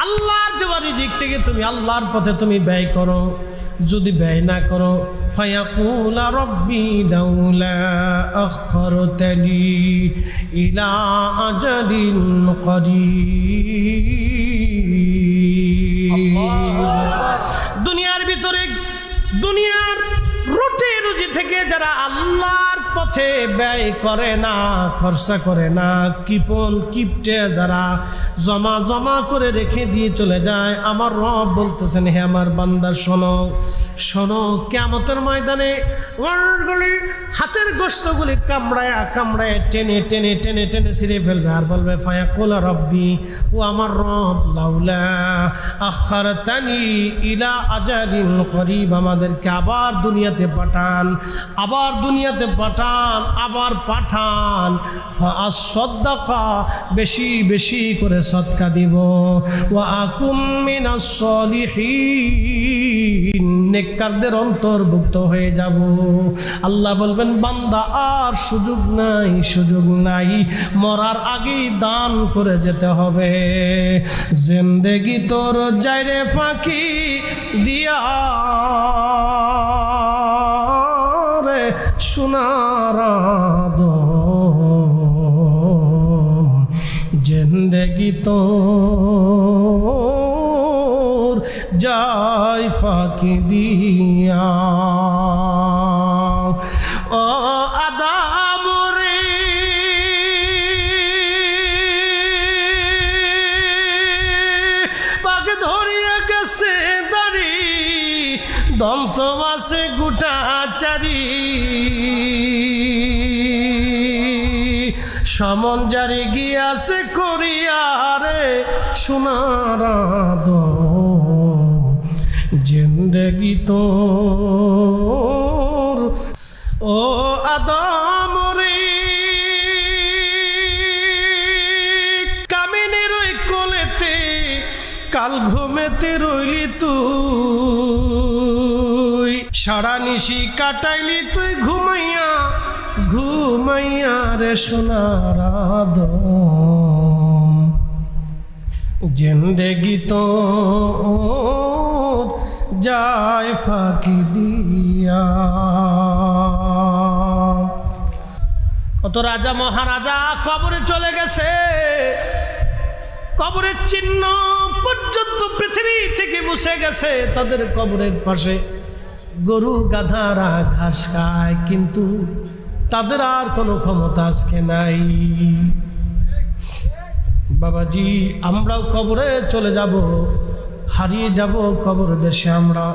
আল্লাহর দেওয়া দিক থেকে তুমি আল্লাহর পথে তুমি ব্যয় করো। যদি ব্যয় না করো দুনিয়ার ভিতরে দুনিয়ার রুটি রুজি থেকে যারা আল্লাহ পথে ব্যয় করে না, খরচা করে না কিপন কিপটে যারা জমা জমা করে রেখে দিয়ে চলে যায়। আমার রব বলতেছেন, হে আমার বান্দা, শোনো শোনো কেমতের ময়দানে হাতের গোস্তগুলি কামড়ায় কামড়ায় টেনে টেনে টেনে টেনে ছিঁড়ে ফেলবে আর বলবে ফায়া কোলা রব্বি, ও আমার রব, লাউলা আখার তানি ইলা আজারিন করিব আমাদেরকে আবার দুনিয়াতে পাঠান, আবার দুনিয়াতে পাঠান। আবার পাঠান। সদ্দাকা বেশি বেশি করে সৎকা দিব। ও আকুম মিনাস নেককারদের অন্তর্ভুক্ত হয়ে যাব। আল্লাহ বলবেন, বান্দা, আর সুযোগ নাই সুযোগ নাই। মরার আগেই দান করে যেতে হবে। জিন্দেগি তোর যাইরে ফাঁকি দিয়া। সোনার আদম তো যাই ফাঁকি দিয়া। সমন জারি গিয়াছে করিয়া করিয়ারে সোনার জিন্দগি তো ও আদম রে, কামিনের ওই কোলেতে, কাল ঘুমেতে রইলি তুই। সারা নিশি কাটাইলি তুই ঘুমাইয়া ঘুমাইয়া রে সোনার আদম। জিন্দেগি তো যায় ফাঁকি দিয়া। কত রাজা, মহারাজা, কবরে চলে গেছে। কবরের চিহ্ন পর্যন্ত পৃথিবী থেকে মুছে গেছে। তাদের কবরের পাশে গরু, গাধারা, ঘাস খায়। কিন্তু তাদের আর কোনো ক্ষমতা আজকে নাই। বাবাজি, আমরাও কবরে চলে যাব, হারিয়ে যাব কবর দেশে আমরা।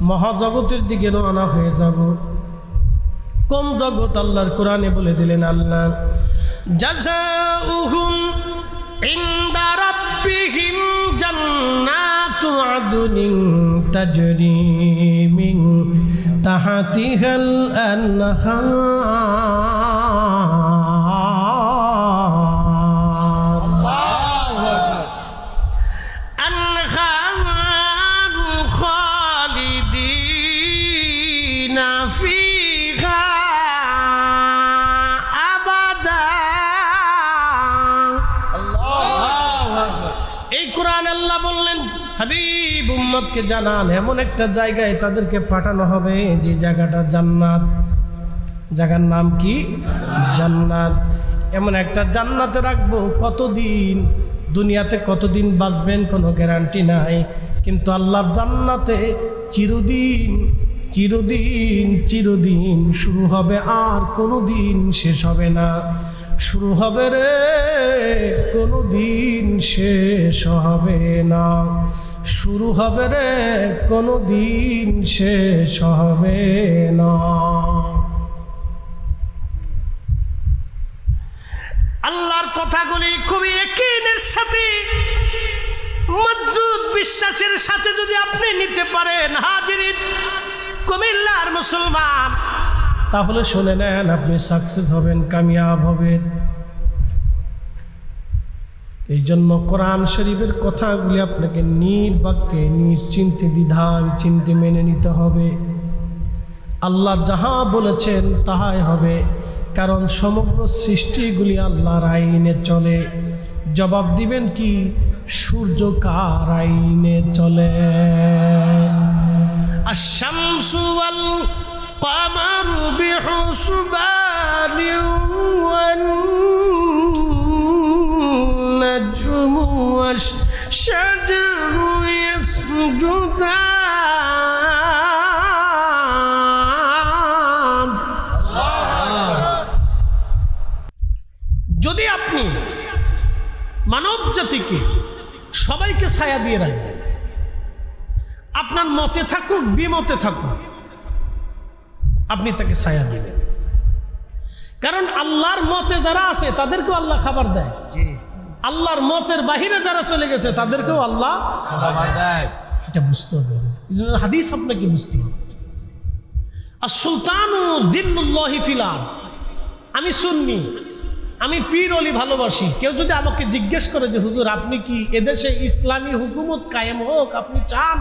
মহাজগতের দিকে রওনা হয়ে যাব। কোন জগৎ আল্লাহর কোরআনে বলে দিলেন আল্লাহ জাযাউহুম ইনদা রাব্বিহিম জান্নাতু আদনিন تحتها الأنهار উম্মতকে জানান, এমন একটা জায়গায় তাদেরকে পাঠানো হবে যে জায়গাটা জান্নাত। জায়গার নাম কি? জান্নাত। এমন একটা জান্নাতে রাখব, কতদিন? দুনিয়াতে কতদিন বাঁচবেন কোনো গ্যারান্টি নাই। কিন্তু আল্লাহর জান্নাতে চিরদিন চিরদিন চিরদিন শুরু হবে আর কোনো দিন শেষ হবে না। শুরু হবে রে কোনো দিন শেষ হবে না। শুরু হবে রে কোনো দিন শেষ হবে না। আল্লাহর কথাগুলি খুবই একিনের সাথে, মজবুত বিশ্বাসের সাথে যদি আপনি নিতে পারেন, হাজিরিন, কুমিল্লার মুসলমান, তাহলে শুনে নেন আপনি সাকসেস হবেন, কামিয়াব হবেন। এই জন্য কোরআন শরীফের কথাগুলি আপনাকে নির্বাক্যে নির্চিন্তে দ্বিধায় চিন্তে মেনে নিতে হবে। আল্লাহ যাহা বলেছেন তাহাই হবে, কারণ সমগ্র সৃষ্টিগুলি আল্লাহর আইনে চলে। জবাব দিবেন কি? সূর্য কার আইনে চলে? আর কামারু বিহুসবানিউ والشجر يسجدان যদি আপনি মানব জাতিকে সবাইকে ছায়া দিয়ে রাখবেন আপনার মতে থাকুক বিমতে থাকুক আপনি তাকে ছায়া দিবেন কারণ আল্লাহর মতে যারা আছে তাদেরকেও আল্লাহ খাবার দেয় আল্লাহর মতের বাহিরে যারা চলে গেছে, তাদেরকেও আল্লাহ এটা বুঝতে হবে। হাদিস আপনাকে বুঝতে হবে। আর সুলতান ফিলাম আমি শুননি আমি পীর অলি ভালোবাসি। কেউ যদি আমাকে জিজ্ঞেস করে যে, হুজুর, আপনি কি এদেশে ইসলামী হুকুমত কায়েম হোক? আপনি চান?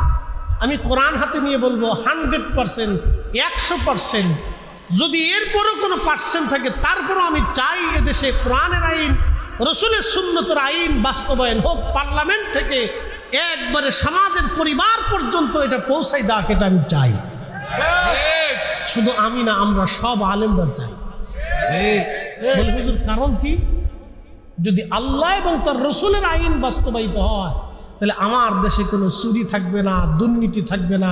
আমি কোরআন হাতে নিয়ে বলব, হান্ড্রেড পারসেন্ট, একশো পারসেন্ট। যদি এরপরও কোনো পার্সেন্ট থাকে, তারপরও আমি চাই এদেশে কোরআনের আইন রসুলের সুন্নতের আইন বাস্তবায়ন হোক, পার্লামেন্ট থেকে একবারে সমাজের পরিবার পর্যন্ত এটা পৌঁছাই দেওয়া এটা আমি চাই। শুধু আমি না, আমরা সব আলেমরা চাই। কারণ কি? যদি আল্লাহ এবং তার রসুলের আইন বাস্তবায়িত হয়, তাহলে আমার দেশে কোনো চুরি থাকবে না, দুর্নীতি থাকবে না।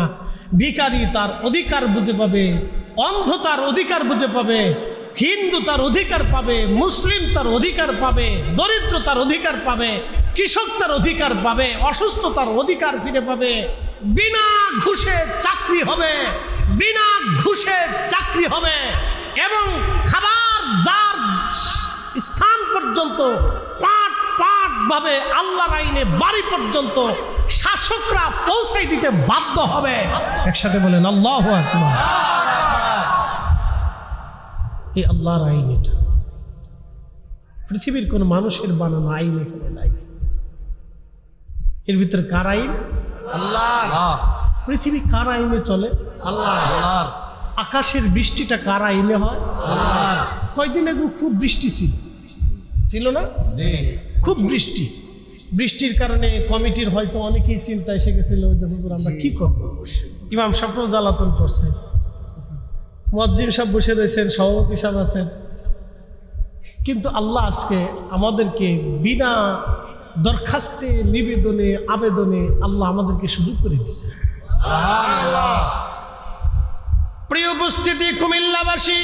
ভিকারি তার অধিকার বুঝে পাবে, অন্ধ তার অধিকার বুঝে পাবে। হিন্দু তার অধিকার পাবে, মুসলিম তার অধিকার পাবে, দরিদ্র তার অধিকার পাবে, কৃষক তার অধিকার পাবে, অসুস্থ তার অধিকার ফিরে পাবে। বিনা ঘুষে চাকরি হবে, বিনা ঘুষে চাকরি হবে এবং খাবার যার স্থান পর্যন্ত পাট পাট ভাবে আল্লাহর আইনে বাড়ি পর্যন্ত শাসকরা পৌঁছাই দিতে বাধ্য হবে। একসাথে বলেন, আল্লাহ এই আল্লাহর আইন এটা। পৃথিবীর কোন মানুষের বানানো আইন এখানে নাই। এর ভিতরে কার আইন? আল্লাহ। পৃথিবী কার আইনে চলে? আল্লাহ আকাশের বৃষ্টিটা কার আইনে হয়? কয়দিন আগে খুব বৃষ্টি ছিল। ছিল না? খুব বৃষ্টি। বৃষ্টির কারণে কমিটির হয়তো অনেকেই চিন্তা এসে গেছিল যে হুজুর আমরা কি করব? ইমাম স্বপ্ন জ্বালাতন করছে। মজ্জিম সাহেব বসে রয়েছেন, সভাপতি সাহেব আছেন। কিন্তু আল্লাহ আজকে আমাদেরকে বিনা দরখাস্তে, নিবেদনে, আবেদনে আল্লাহ আমাদেরকে সুযোগ করে দিচ্ছে প্রিয় উপস্থিতি, কুমিল্লাবাসী,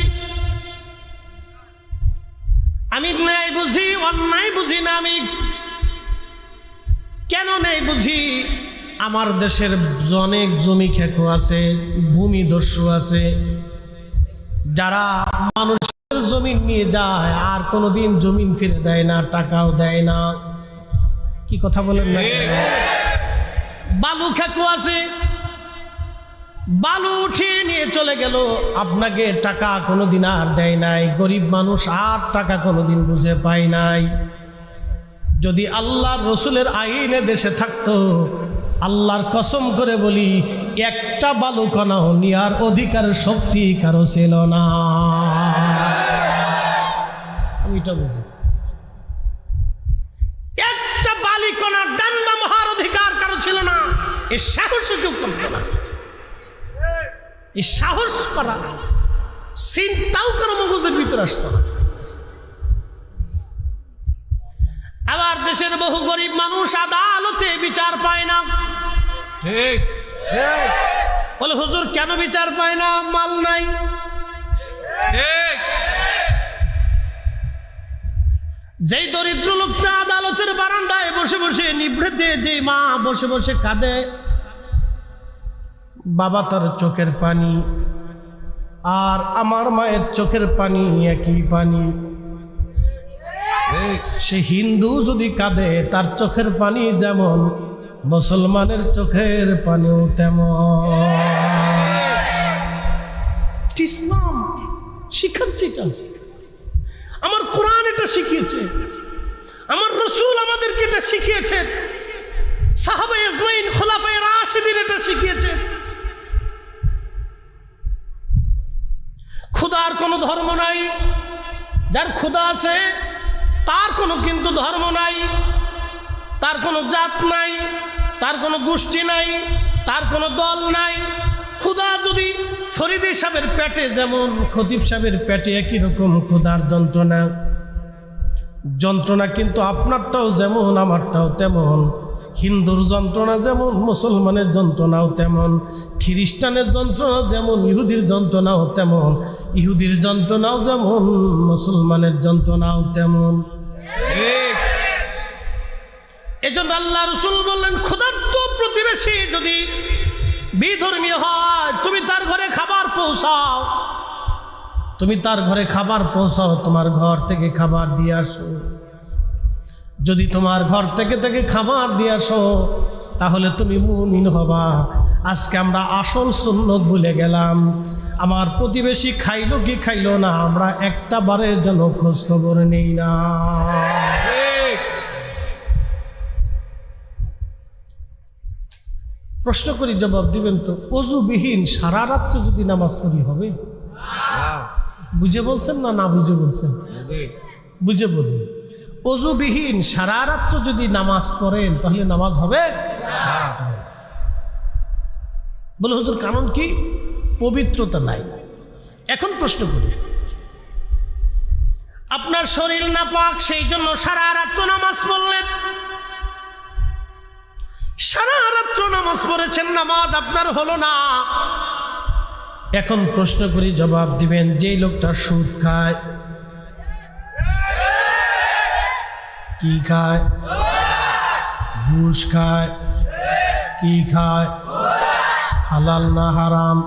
আমি ন্যায় বুঝি, অন্যায় বুঝি না আমি? কেন ন্যায় বুঝি? আমার দেশের অনেক জমি খেকো আছে, ভূমি দস্যু আছে যারা মানুষের জমিন নিয়ে যায় আর কোনোদিন জমিন ফিরে দেয় না, টাকাও দেয় না। কি কথা বলেন না? বালু খেকো আছে। বালু উঠিয়ে নিয়ে চলে গেল। আপনাকে টাকা কোনোদিন আর দেয় নাই। গরিব মানুষ আর টাকা কোনোদিন বুঝে পায় নাই। যদি আল্লাহ রসুলের আইনে দেশে থাকতো আল্লাহর কসম করে বলি, একটা বালু কণাও নেওয়ার অধিকার শক্তি কারও ছিল না। আমি এটা বুঝি। একটা বালিকণা ডান্ডা মহার অধিকার কারও ছিল না। এ সাহস কেউ করতো না। এ সাহস করা, চিন্তাও কারও মগজের ভিতরে আসতো না। আবার দেশের বহু গরিব মানুষ আদালতে বিচার পায় না। ঠিক। বলে হুজুর কেন বিচার পায় না? মাল নাই। ঠিক। যেই দরিদ্র লোকটা আদালতের বারান্দায় বসে বসে নিভৃতে যে মা বসে বসে কাঁদে বাবা তার চোখের পানি আর আমার মায়ের চোখের পানি একই পানি। সে হিন্দু যদি কাঁদে, তার চোখের পানি যেমন, মুসলমানের চোখের পানিও তেমন। ইসলাম আমার কোরআন এটা শিখিয়েছে। আমার রসুল আমাদেরকে এটা শিখিয়েছে। সাহাবা ইসমাইন এটা শিখিয়েছে। খুদার কোনো ধর্ম নাই। যার ক্ষুদা আছে তার কোনো কিন্তু ধর্ম নাই, তার কোনো জাত নাই, তার কোনো গোষ্ঠী নাই, তার কোনো দল নাই। ক্ষুধা যদি ফরিদি সাহেবের পেটে, যেমন খতিব সাহেবের পেটে একই রকম ক্ষুধার যন্ত্রণা যন্ত্রণা কিন্তু আপনারটাও যেমন, আমারটাও তেমন। হিন্দুর যন্ত্রণা যেমন, মুসলমানের যন্ত্রণাও তেমন, খ্রিস্টানের যন্ত্রণা যেমন, ইহুদির যন্ত্রণাও তেমন, ইহুদির যন্ত্রণাও যেমন, মুসলমানের যন্ত্রণাও তেমন। এজন্য আল্লাহ রসুল বললেন, ক্ষুধার্ত প্রতিবেশী যদি বিধর্মী হয়, তুমি তার ঘরে খাবার পৌঁছাও। তুমি তার ঘরে খাবার পৌঁছাও, তোমার ঘর থেকে খাবার দিয়ে আসো। যদি তোমার ঘর থেকে থেকে খাবার দিয়ে আসো, তাহলে তুমি মুমিন হবা। আজকে আমরা আসল সুন্নত ভুলে গেলাম। আমার প্রতিবেশী খাইলো কি খাইলো না, আমরা একটা বারের জন্য খোঁজ খবর নেই না। প্রশ্ন করি, জবাব দিবেন তো, অজুবিহীন সারা রাত্রে যদি নামাজ পড়ি হবে? বুঝে বলছেন না না বুঝে বলছেন? বুঝি বুঝে অজুবিহীন সারা রাত্র যদি নামাজ পড়েন, তাহলে নামাজ হবে? বলে, হুজুর, কারণ কি? পবিত্রতা নাই। এখন প্রশ্ন করি, আপনার শরীর না পাক সেই জন্য সারা রাত্র নামাজ পড়লেন? সারা রাত্র নামাজ পড়েছেন, নামাজ আপনার হলো না। এখন প্রশ্ন করি, জবাব দিবেন, যেই লোকটা সুদ খায়, কি খায়? ঘুষ খায়, কি খায়? হালাল না হারাম?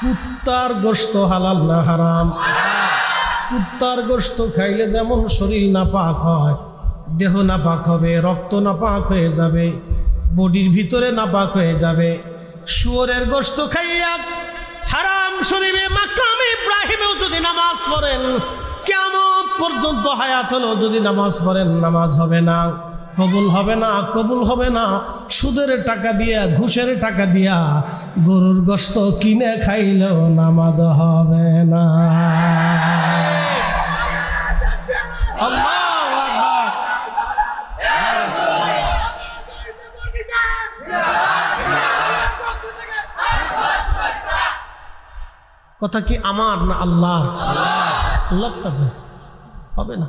কুত্তার গোস্ত হালাল না হারাম? কুত্তার গোস্ত খাইলে যেমন শরীর না পাক হয়, দেহ না পাক হবে, রক্ত না পাক হয়ে যাবে, বডির ভিতরে না পাক হয়ে যাবে। শুয়োরের গোস্ত খাইয়া হারাম শরীরে মাকামে ইব্রাহিমেও যদি নামাজ পড়েন কেমন পর্যন্ত হায়াত হলো যদি নামাজ পড়েন, নামাজ হবে না। কবুল হবে না কবুল হবে না সুদের টাকা দিয়া ঘুষের টাকা দিয়া গরুর গোস্ত কিনে খাইলেও নামাজ হবে না আল্লাহু কথা কি আমার না আল্লাহ আল্লাহটা হবে না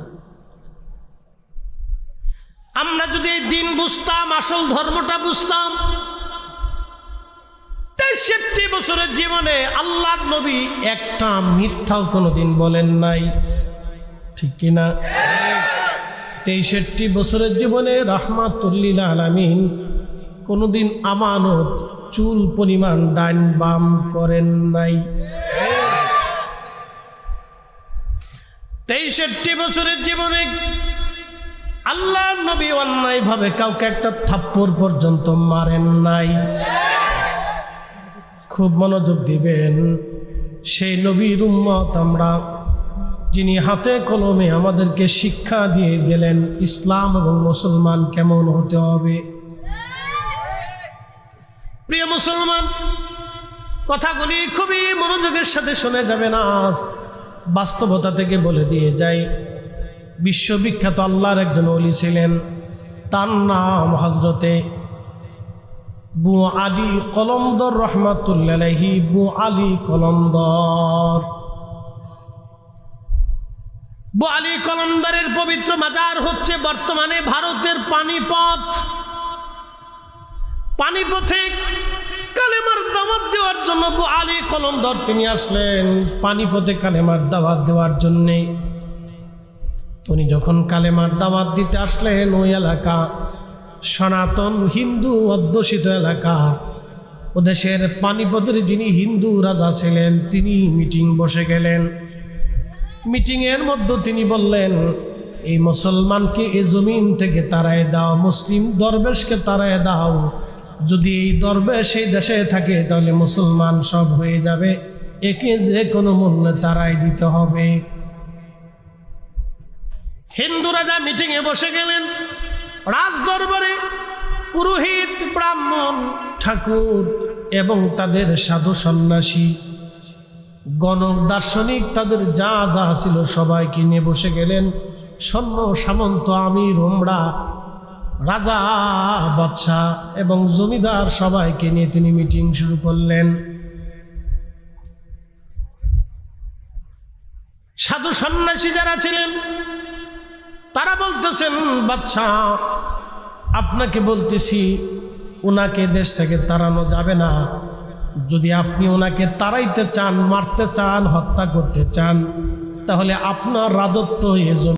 আমরা যদি এই দিন বুঝতাম, আসল ধর্মটা বুঝতাম, তেষট্টি বছরের জীবনে আল্লাহ নবী একটা মিথ্যাও কোনোদিন বলেন নাই। ঠিক কিনা তেষট্টি বছরের জীবনে রহমাতুল্লিল আলামিন কোনোদিন আমানত, চুল পরিমাণ ডাইন বাম করেন নাই। তেষট্টি বছরের জীবনে আল্লাহ নবী অন্যায় ভাবে কাউকে একটা থাপ্পড় পর্যন্ত মারেন নাই। খুব মনোযোগ দিবেন। সেই নবীর উম্মত আমরা, যিনি হাতে কলমে আমাদেরকে শিক্ষা দিয়ে গেলেন ইসলাম এবং মুসলমান কেমন হতে হবে। প্রিয় মুসলমান, কথাগুলি খুবই মনোযোগের সাথে শুনে যাবেন। আজ বাস্তবতা থেকে বলে দিয়ে যাই। বিশ্ববিখ্যাত আল্লাহর একজন অলি ছিলেন। তার নাম হজরতে বু আলী কলমদর রহমাতুল্লাহি বু আলী কলমদর। বু আলী কলমদরের পবিত্র মাজার হচ্ছে বর্তমানে ভারতের পানিপথ। পানিপথে কালেমার দাওয়াত দেওয়ার জন্য বু আলী কলমদর তিনি আসলেন। পানিপথে কালেমার দাওয়াত দেওয়ার জন্যে তিনি যখন কালেমার দাওয়াত দিতে আসলেন ওই এলাকা, সনাতন হিন্দু অধ্যুষিত এলাকা। ও দেশের পানিপথের যিনি হিন্দু রাজা ছিলেন, তিনি মিটিং বসে গেলেন। মিটিংয়ের মধ্যে তিনি বললেন, এই মুসলমানকে এ জমিন থেকে তারায় দাও, মুসলিম দরবেশকে তারায় দাও। যদি এই দরবেশ এই দেশে থাকে, তাহলে মুসলমান সব হয়ে যাবে। একে যে কোনো মূল্যে তারাই দিতে হবে। হিন্দু রাজা মিটিংয়ে বসে গেলেন রাজ দরবারে পুরোহিত, ব্রাহ্মণ, ঠাকুর এবং তাদের সাধু সন্ন্যাসী গণক দার্শনিক তাদের যা যা ছিল সবাইকে নিয়ে বসে গেলেন। সৈন্য, সামন্ত, আমির ওমরা রাজা, বাদশাহ এবং জমিদার সবাইকে নিয়ে তিনি মিটিং শুরু করলেন। সাধু সন্ন্যাসী যারা ছিলেন তারা বলতেছেন বাচ্চা আপনাকে বলতেছি ওনাকে দেশ থেকে তাড়ানো যাবে না। যদি আপনি ওনাকে তাড়াইতে চান, মারতে চান, হত্যা করতে চান, তাহলে আপনার রাজত্ব এ জমি